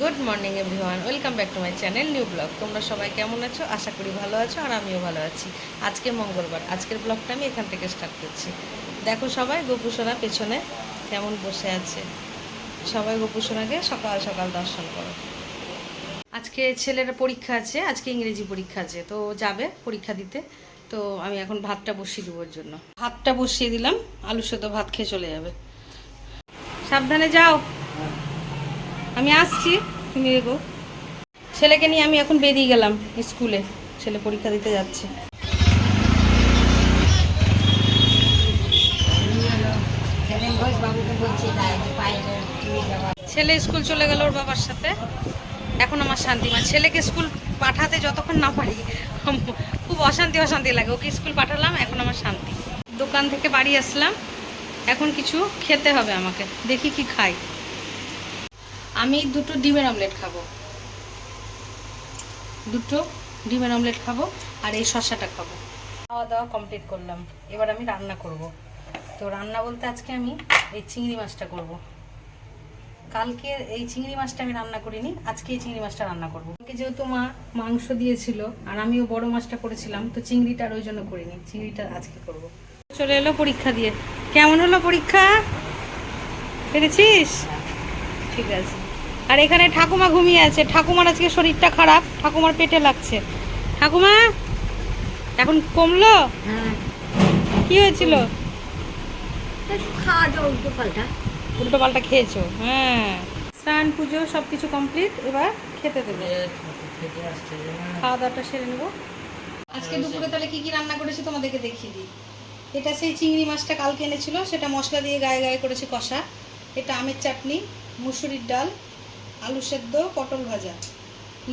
Good morning everyone welcome back to my channel new blog তোমরা সবাই কেমন আছো? আশা করি ভালো আছো আর আমিও ভালো আছি। আজকে মঙ্গলবার। আজকের ব্লগটা আমি এখান থেকে স্টার্ট করছি। দেখো সবাই গোপুসোনা পেছনে কেমন বসে আছে? সবাই গোপুসোনাকে সকাল সকাল দর্শন করো। আজকে ছেলের পরীক্ষা আছে, আজকে ইংরেজি পরীক্ষা আছে। তো যাবে পরীক্ষা দিতে। তো আমি এখন ভাতটা বসিয়ে দেবো ওর জন্য। ভাতটা বসিয়ে দিলাম, আলু সেদ্ধ ভাত খেয়ে চলে যাবে। সাবধানে যাও। আমি আসছি। তুমি এগো ছেলেকে নিয়ে আমি এখন বেরিয়ে গেলাম স্কুলে। ছেলে পরীক্ষা দিতে যাচ্ছে। ছেলে স্কুল চলে গেল ওর বাবার সাথে। এখন আমার শান্তি মানে ছেলেকে স্কুল পাঠাতে যতক্ষণ না পারি, খুব অশান্তি অশান্তি লাগে। ওকে স্কুল পাঠালাম, এখন আমার শান্তি। দোকান থেকে বাড়ি আসলাম। এখন কিছু খেতে হবে আমাকে। দেখি কি খাই। আমি দুটো ডিমের অমলেট খাব। দুটো ডিমের অমলেট খাব আর এই শসাটা খাব। খাওয়া দাওয়া কমপ্লিট করলাম। এবার আমি রান্না করব। তো রান্না বলতে আজকে আমি এই চিংড়ি মাছটা করব। কালকে এই চিংড়ি মাছটা আমি রান্না করিনি আজকে এই চিংড়ি মাছটা রান্না করব। কালকে যেহেতু মা মাংস দিয়েছিল আর আমিও বড় মাছটা করেছিলাম তো চিংড়িটা আর ওই জন্য করিনি। চিংড়িটা আজকে করব। চলে এলো পরীক্ষা দিয়ে। কেমন হলো পরীক্ষা? পেরেছিস? ঠিক আছে। আর এখানে ঠাকুমা ঘুমিয়ে আছে। ঠাকুমার আজকে শরীরটা খারাপ ঠাকুমার পেটে লাগছে। ঠাকুমা এখন কমলো? কি হয়েছিল? উল্টো পাল্টা। উল্টো পাল্টা খেয়েছো? হ্যাঁ। স্নান পুজো সব কিছু কমপ্লিট এবার খেতে দেবে। খাওয়া দাওয়াটা সেরে নেব। আজকে দুপুরে তাহলে কি কি রান্না করেছি তোমাদেরকে দেখিয়ে দিই। এটা সেই চিংড়ি মাছটা কালকে এনেছিল সেটা মশলা দিয়ে গায়ে গায়ে করেছি কষা। এটা আমের চাটনি মুসুরির ডাল আলু সেদ্ধ, পটল ভাজা,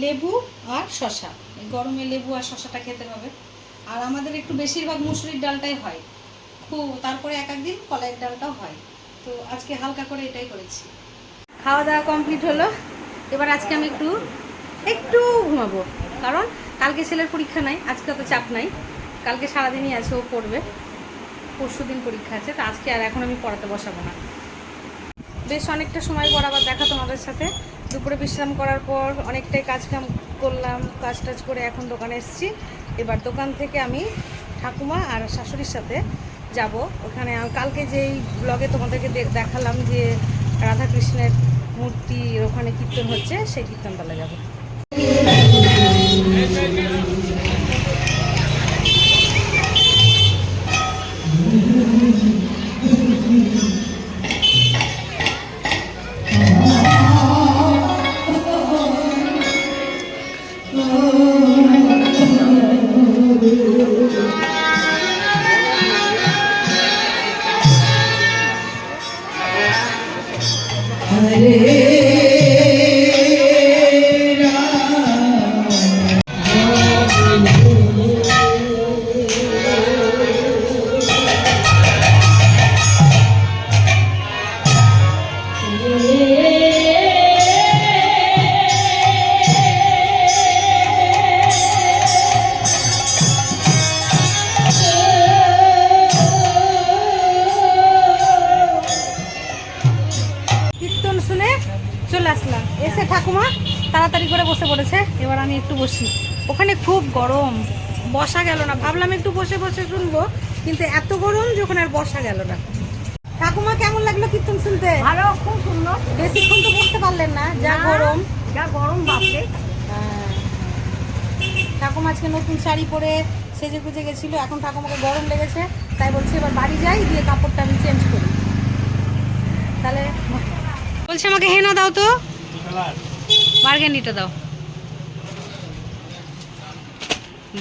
লেবু আর শশা এই গরমে লেবু আর শশাটা খেতে হবে। আর আমাদের একটু বেশিরভাগ মুসুরির ডালটাই হয়। খুব তারপরে এক একদিন কলাইয়ের ডালটাও হয়। তো আজকে হালকা করে এটাই করেছি। খাওয়া দাওয়া কমপ্লিট হলো। এবার আজকে আমি একটু একটু ঘুমাবো। কারণ কালকে ছেলের পরীক্ষা নাই, আজকে অত চাপ নাই। কালকে সারাদিনই আছে, ও পড়বে। পরশু দিন পরীক্ষা আছে। তো আজকে আর এখন আমি পড়াতে বসাবো না। বেশ অনেকটা সময় পর আবার দেখা তোমাদের সাথে। দুপুরে বিশ্রাম করার পর অনেকটাই কাজ কাম করলাম, কাজ টাজ করে এখন দোকানে এসেছি। এবার দোকান থেকে আমি ঠাকুমা আর শাশুড়ির সাথে যাব। ওখানে কালকে যেই ব্লগে তোমাদেরকে দেখালাম যে রাধাকৃষ্ণের মূর্তি ওখানে কীর্তন হচ্ছে, সেই কীর্তনতলা যাব। কীর্তন শুনে চলে আসলাম। এসে ঠাকুমা তাড়াতাড়ি করে বসে পড়েছে। এবার আমি একটু বসি। ওখানে খুব গরম। বসা গেল না। ভাবলাম একটু বসে বসে শুনব কিন্তু এত গরম যে ওখানে আর বসা গেল না। ঠাকুমা কেমন লাগল কীর্তন শুনতে? ভালো খুব সুন্দর। বেশিক্ষণ তো বসতে পারলেন না। যা গরম। যা গরম বাপরে। হ্যাঁ। ঠাকুমা আজকে নতুন শাড়ি পরে সেজে গুজে গেছিল। এখন ঠাকুমাকে গরম লেগেছে। তাই বলছি এবার বাড়ি যাই দিয়ে কাপড়টা আমি চেঞ্জ করি। তাহলে বলছে আমাকে হেনা দাও তো। বার্গেন্ডিটা দাও।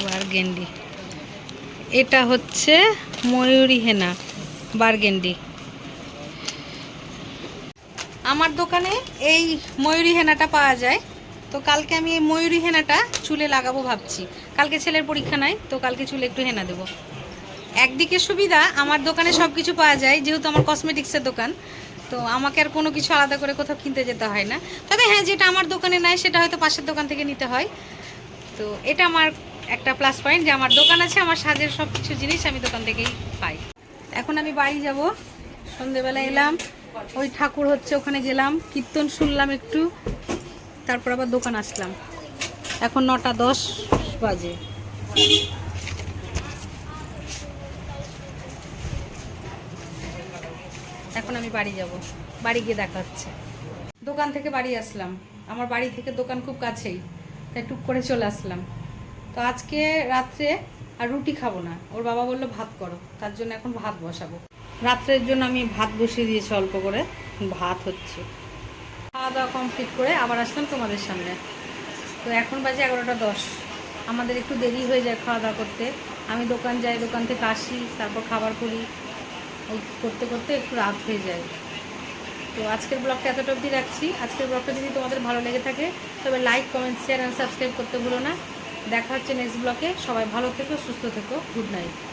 বার্গেন্ডি। এটা হচ্ছে ময়ূরী হেনা, বার্গেন্ডি। আমার দোকানে এই ময়ূরী হেনাটা পাওয়া যায়। তো কালকে আমি এই ময়ূরী হেনাটা চুলে লাগাবো ভাবছি। কালকে ছেলের পরীক্ষা নাই, তো কালকে চুলে একটু হেনা দেবো। একদিকে সুবিধা, আমার দোকানে সব কিছু পাওয়া যায়, যেহেতু আমার কসমেটিক্সের দোকান। তো আমাকে আর কোনো কিছু আলাদা করে কোথাও কিনতে যেতে হয় না। তবে হ্যাঁ যেটা আমার দোকানে নাই, সেটা হয়তো পাশের দোকান থেকে নিতে হয়। তো এটা আমার একটা প্লাস পয়েন্ট যে আমার দোকান আছে, আমার সাজের সব কিছু জিনিস আমি দোকান থেকেই পাই। এখন আমি বাড়ি যাব। সন্ধেবেলা এলাম। ওই ঠাকুর হচ্ছে, ওখানে গেলাম। কীর্তন শুনলাম একটু। তারপর আবার দোকান আসলাম। এখন নটা দশ বাজে। এখন আমি বাড়ি যাব। বাড়ি গিয়ে দেখা হচ্ছে দোকান থেকে বাড়ি আসলাম। আমার বাড়ি থেকে দোকান খুব কাছেই, তাই টুক করে চলে আসলাম। তো আজকে রাত্রে আর রুটি খাব না। ওর বাবা বলল, ভাত করো। তার জন্য এখন ভাত বসাবো। রাত্রের জন্য আমি ভাত বসিয়ে দিয়েছি অল্প করে। ভাত হচ্ছে। খাওয়া দাওয়া কমপ্লিট করে আবার আসলাম তোমাদের সামনে। তো এখন বাজে এগারোটা দশ। আমাদের একটু দেরি হয়ে যায় খাওয়া দাওয়া করতে। আমি দোকান যাই, দোকান থেকে আসি, তারপর খাবার করি ওই করতে করতে একটু রাত হয়ে যায়। তো আজকের ব্লগটা এতটা অবধি রাখছি। আজকের ব্লগটা যদি তোমাদের ভালো লেগে থাকে, তবে like comment share and subscribe করতে ভুলো না। দেখা হচ্ছে নেক্সট ব্লগে। সবাই ভালো থেকো, সুস্থ থেকো। Good night